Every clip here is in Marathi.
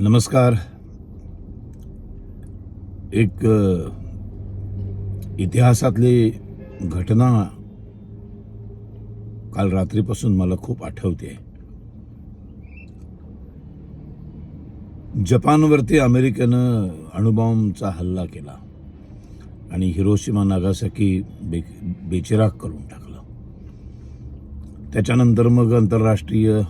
नमस्कार. एक इतिहासातली घटना काल रात्रीपासून मला खूप आठवते. जपानवरती अमेरिकेनं अणुबॉम्बचा हल्ला केला आणि हिरोशिमा नागासाकी बे बेचिराग करून टाकलं. त्याच्यानंतर मग आंतरराष्ट्रीय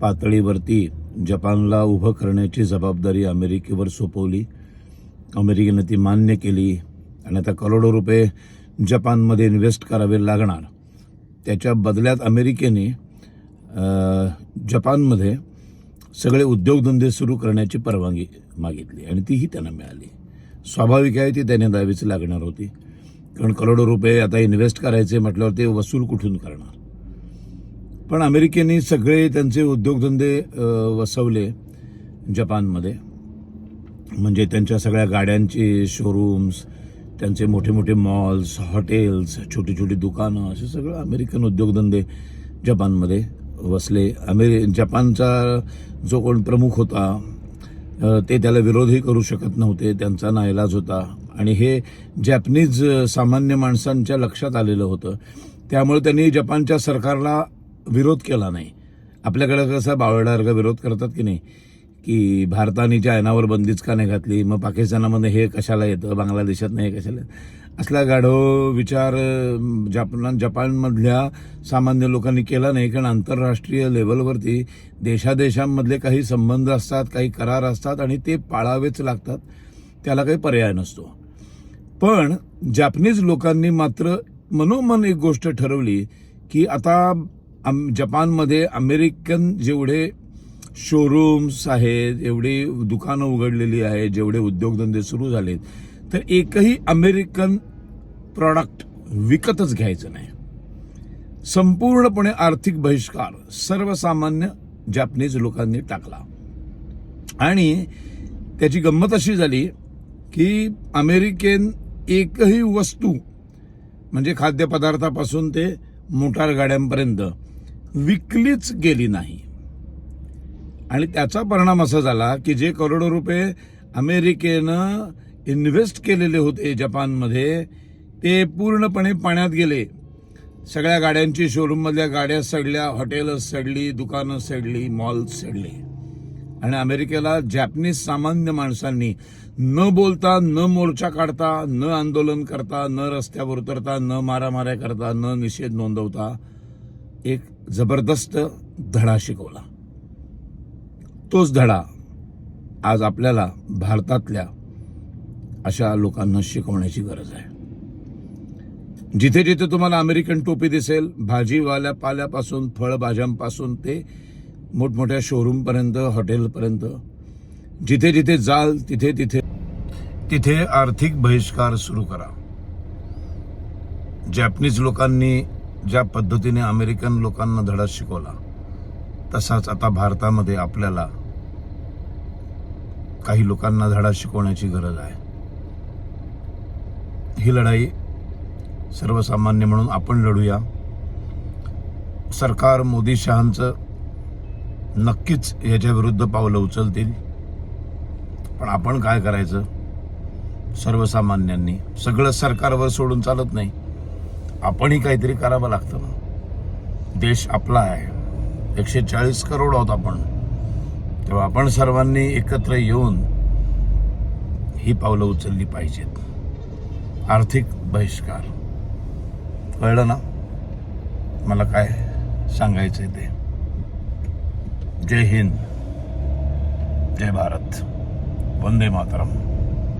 पातळीवरती जपानला उभं करण्याची जबाबदारी अमेरिकेवर सोपवली. अमेरिकेनं ती मान्य केली आणि आता करोडो रुपये जपानमध्ये इन्व्हेस्ट करावे लागणार. त्याच्या बदल्यात अमेरिकेने जपानमध्ये सगळे उद्योगधंदे सुरू करण्याची परवानगी मागितली आणि तीही त्यांना मिळाली. स्वाभाविक आहे ती त्याने द्यावीच लागणार होती. कारण करोडो रुपये आता इन्व्हेस्ट करायचे म्हटल्यावर ते वसूल कुठून करणार? पण अमेरिकेने सगळे त्यांचे उद्योगधंदे वसवले जपानमध्ये. म्हणजे त्यांच्या सगळ्या गाड्यांचे शोरूम्स त्यांचे मोठे मोठे मॉल्स हॉटेल्स छोटी छोटी दुकानं असे सगळं अमेरिकन उद्योगधंदे जपानमध्ये वसले. अमेरि जपानचा जो कोण प्रमुख होता ते त्याला विरोधही करू शकत नव्हते त्यांचा नाईलाज होता. आणि हे जॅपनीज सामान्य माणसांच्या लक्षात आलेलं होतं. त्यामुळे त्यांनी जपानच्या सरकारला विरोध केला नाही. आपल्याकडे कसं बावळडार्ग विरोध करतात की नाही? की भारताने चायनावर बंदीच का नाही घातली मग पाकिस्तानामध्ये हे कशाला येतं? बांगलादेशात नाही हे कशाला असला गाढव विचार जपान जपानमधल्या सामान्य लोकांनी केला नाही कारण आंतरराष्ट्रीय लेवलवरती देशादेशांमधले काही संबंध असतात काही करार असतात आणि ते पाळावेच लागतात. त्याला काही पर्याय नसतो. पण जॅपनीज लोकांनी मात्र मनोमन एक गोष्ट ठरवली की आता आम जपानमध्ये अमेरिकन जेवढे शोरूम्स आहेत एवढी दुकानं उघडलेली आहेत जेवढे उद्योगधंदे सुरू झालेत तर एकही अमेरिकन प्रॉडक्ट विकतच घ्यायचं नाही. संपूर्णपणे आर्थिक बहिष्कार सर्वसामान्य जॅपनीज लोकांनी टाकला. आणि त्याची गंमत अशी झाली की अमेरिकेन एकही वस्तू म्हणजे खाद्यपदार्थापासून ते मोटार गाड्यांपर्यंत विकलीच गेली नाही. आणि त्याचा परिणाम असा झाला की जे करोडो रुपये अमेरिकेनं इन्व्हेस्ट केलेले होते जपानमध्ये ते पूर्णपणे पाण्यात गेले. सगळ्या गाड्यांची शोरूममधल्या गाड्या सडल्या हॉटेलं सडली दुकानं सडली मॉल्स सडले. आणि अमेरिकेला जॅपनीज सामान्य माणसांनी न बोलता न मोर्चा काढता न आंदोलन करता न रस्त्यावर उतरता न मारामाऱ्या करता न निषेध नोंदवता एक जबरदस्त धडा शिकवला. तोच धडा आज आपल्याला भारतातल्या अशा लोकांना शिकवण्याची गरज आहे. जिथे जिथे तुम्हाला अमेरिकन टोपी दिसेल भाजीवाल्या पाल्यापासून फळभाज्यांपासून ते मोठमोठ्या शोरूमपर्यंत हॉटेलपर्यंत जिथे जिथे जाल तिथे तिथे तिथे आर्थिक बहिष्कार सुरू करा. जॅपनीज लोकांनी ज्या पद्धतीने अमेरिकन लोकांना धडा शिकवला तसाच आता भारतामध्ये आपल्याला काही लोकांना धडा शिकवण्याची गरज आहे. ही लढाई सर्वसामान्य म्हणून आपण लढूया. सरकार मोदी शहांचं नक्कीच याच्या विरुद्ध पावलं उचलतील. पण आपण काय करायचं? सर्वसामान्यांनी. सगळं सरकारवर सोडून चालत नाही. आपणही काहीतरी करावं लागतं ना. देश आपला आहे. एकशे चाळीस करोड आहोत आपण. तेव्हा आपण सर्वांनी एकत्र येऊन ही पावलं उचलली पाहिजेत. आर्थिक बहिष्कार. कळलं ना? मला काय सांगायचंय ते? जय हिंद. जय भारत. वंदे मातरम.